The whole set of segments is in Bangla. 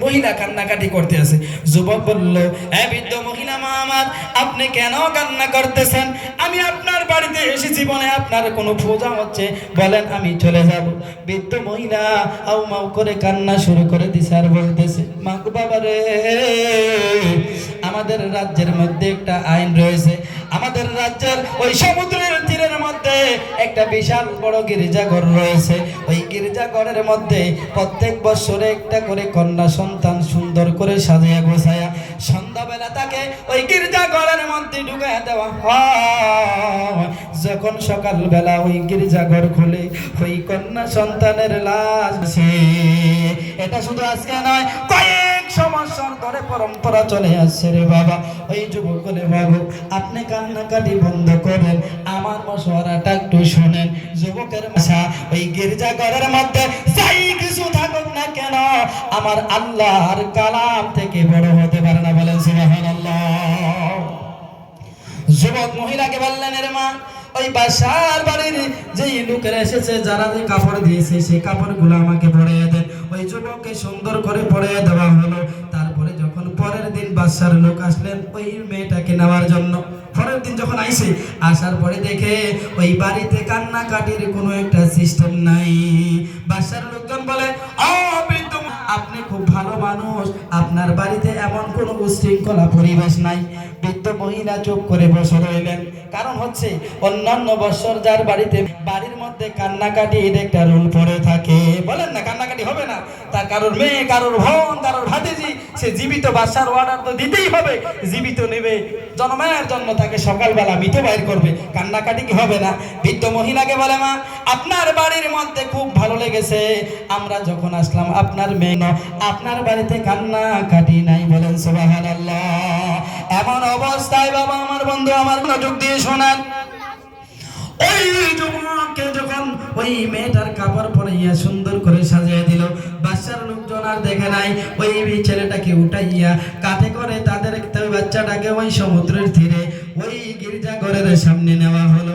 মহিলা কান্নাকাটি করতে আছে। যুবক বলল, এ বৃদ্ধ মহিলা মা আমার, আপনি কেন কান্না করতেছেন? আমি আপনার বাড়িতে এসে জীবনে আপনার কোনো পূজা হচ্ছে? বলেন, আমি চলে যাব। বৃদ্ধ মহিলা আউ মাউ করে কান্না শুরু করে দিছে আর বলতেছে, মা বাবা রে আমাদের রাজ্যের মধ্যে একটা আইন রয়েছে। আমাদের রাজ্যের ওই সমুদ্রের তীরের মধ্যে একটা বিশাল বড় গির্জাঘর রয়েছে। ওই গির্জাঘরের মধ্যে প্রত্যেক বছরে একটা করে কন্যা সন্তান সুন্দর করে সাজিয়া গোছায়া। সন্ধ্যাবেলা তাকে ওই গির্জাঘরের মধ্যে ঢুকাইয়া দেওয়া হয়। যখন সকালবেলা ওই গির্জাঘর খুলে, ওই কন্যা সন্তানের লাশ। এটা শুধু আজকে নয় কয়েক সমস্যার ধরে পরম্পরা চলে আসছে রে বাবা। ওই যুবক বলে বাবু, আপনি কান্নাকাটি বন্ধ করেন, আমার মশওয়ারাটা একটু শোনেন। যুবকের ভাষা ওই গির্জাঘরের মধ্যে যাই কিছু থাকুক না কেন, আমার আল্লাহর কালাম থেকে বড় হতে পারে না বলেন সুবহানাল্লাহ। যুবক মহিলাকে বললেন, এর মা, ওই বাসার বাড়ির যেই লোকেরা এসেছে, যারা যে কাপড় দিয়েছে সেই কাপড়গুলো আমাকে পরিয়ে দেন। ওই যুবককে সুন্দর করে পরিয়ে দেওয়া হলো। তারপরে যখন পরের দিন বাসার লোক আসলেন, ওই মেয়েটাকে নেওয়ার জন্য। পরের দিন যখন আইসে, আসার পরে দেখে ওই বাড়িতে কান্নাকাটির কোনো একটা সিস্টেম নাই। বাসার লোকজন বলে, ও আপনি খুব ভালো মানুষ। আপনার বাড়িতে এমন কোনো উশৃঙ্খলা পরিবেশ নাই। বৃদ্ধ মহিলা চুপ করে বসে রইলেন। কারণ হচ্ছে, অন্যান্য বছর যার বাড়িতে বাড়ির মধ্যে কান্নাকাটি এটা একটা রোল পড়ে থাকে। বলেন না, কান্নাকাটি হবে না। তার কারোর মেয়ে, কারোর বোন, কারোর ভাতিজি সে জীবিত বাসার অর্ডার তো দিতেই হবে। জীবিত নেবে। জন্মের জন্য তাকে সকালবেলা মৃত বাইর করবে। কান্নাকাটি কি হবে না? বৃদ্ধ মহিলাকে বলে, মা, আপনার বাড়ির মধ্যে খুব ভালো লেগেছে। আমরা যখন আসলাম, আপনার মেয়ে আপনার বাড়িতে কান্না কাটি নাই বলেন সুবহানাল্লাহ। এমন অবস্থায় বাবা, আমার বন্ধু, আমার নজর দিয়ে শোনান। যখন ওই মেয়েটার কাপড় পরাইয়া সুন্দর করে সাজিয়ে দিল, বাচ্চার লোকজন আর দেখে নাই। ওই ছেলেটাকে উঠাইয়া কাঠে করে তাদের বাচ্চাটাকে ওই সমুদ্রের তীরে, ওই গির্জা ঘরের সামনে নেওয়া হলো।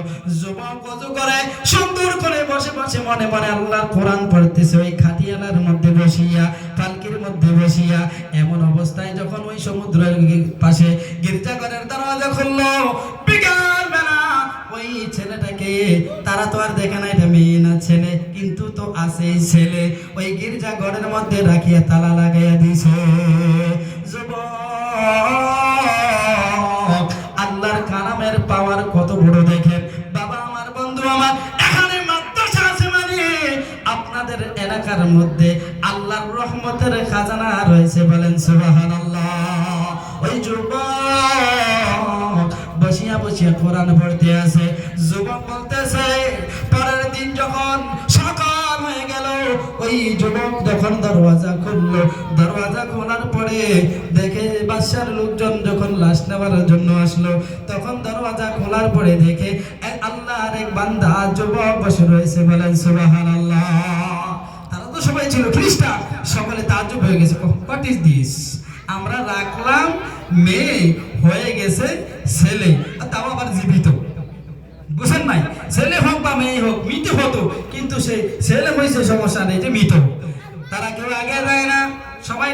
খাটিয়ালার মধ্যে বসিয়া, পালকির মধ্যে বসিয়া, এমন অবস্থায় যখন ওই সমুদ্রের পাশে গির্জা ঘরের দরজা খুললো তারা তো আর দেখে না এটা মেয়ে না ছেলে, কিন্তু তো আছে ছেলে। ওই গির্জা ঘরের মধ্যে রাখিয়া তালা লাগাইয়া দিছে। আল্লাহর কালামের পাওয়ার কত বড় দেখেন। বাবা আমার, বন্ধু আমার, এখানে মাদ্রাসা আছে মানে আপনাদের এলাকার মধ্যে আল্লাহর রহমতের খাজানা রয়েছে বলেন সুবহানাল্লাহ। ওই যুবক বসিয়া কোরআন পড়তে আছে যুবক বলতেছে, পরের দিন যখন সকাল হয়ে গেল, ওই যুবক যখন দরওয়াজা খুললো, দরওয়াজা খোলার পরে দেখে বাদশার লোকজন যখন লাশ নেওয়ার জন্য আসলো, তখন দরওয়াজা খোলার পরে দেখে এক আল্লাহর এক বান্দা যুবক বসে রয়েছে বলেন, সুবহানাল্লাহ। তারা তো সবাই ছিল খ্রিস্টান, সকলে তাজ্জব হয়ে গেছে। হোয়াট ইজ দিস আমরা রাখলাম মেয়ে হয়ে গেছে ছেলে। আর তাও আবার জীবিত। বুঝেন নাই? ছেলে হোক বা মেয়ে হোক, মৃত হতো, কিন্তু সে ছেলে হয়েছে সমস্যা নেই যে মৃত। তারা কেউ আগে যায় না, সবাই